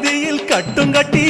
வீதியில் கட்டும் கட்டி.